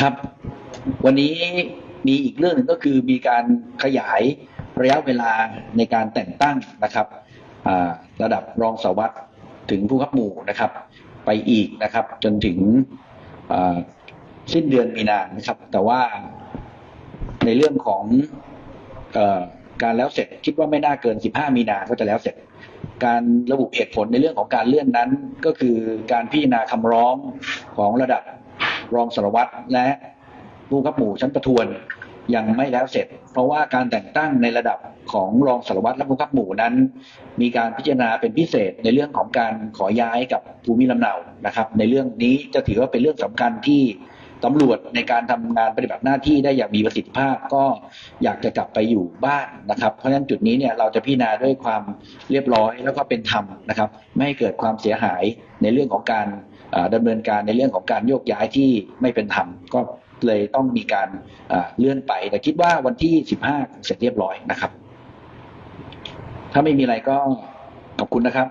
ครับ วันนี้มีอีกเรื่องหนึ่งก็คือมีการขยายระยะเวลาในการแต่งตั้งนะครับระดับรองสารวัสดถึงผู้ขับหมู่นะครับ ไปอีกนะครับ จนถึงสิ้นเดือนมีนานะครับ แต่ว่าในเรื่องของ การแล้วเสร็จคิดว่าไม่น่าเกิน 15 มีนาก็จะแล้วเสร็จ การระบุเหตุผลในเรื่องของการเลื่อนนั้นก็คือการพิจารณาคำร้องของระดับรองสารวัตรและผู้ขับหมู่ชั้นประทวนยังไม่แล้วเสร็จ เพราะว่าการแต่งตั้งในระดับของรองสารวัตรและผู้ขับหมู่นั้น มีการพิจารณาเป็นพิเศษในเรื่องของการขอย้ายกับภูมิลำเนานะครับ ในเรื่องนี้จะถือว่าเป็นเรื่องสำคัญที่ ตำรวจในการทำงานปฏิบัติหน้าที่ได้อย่างมีประสิทธิภาพก็อยากจะกลับไปอยู่บ้านนะครับ เพราะฉะนั้นจุดนี้เนี่ยเราจะพิจารณาด้วยความเรียบร้อยแล้วก็เป็นธรรมนะครับ ไม่ให้เกิดความเสียหายในเรื่องของการเอ่อดำเนินการในเรื่องของการโยกย้ายที่ไม่เป็นธรรมก็เลยต้องมีการเอ่อเลื่อนไป แต่คิดว่าวันที่ 15 เสร็จเรียบร้อยนะครับ ถ้าไม่มีอะไรก็ขอบคุณนะครับ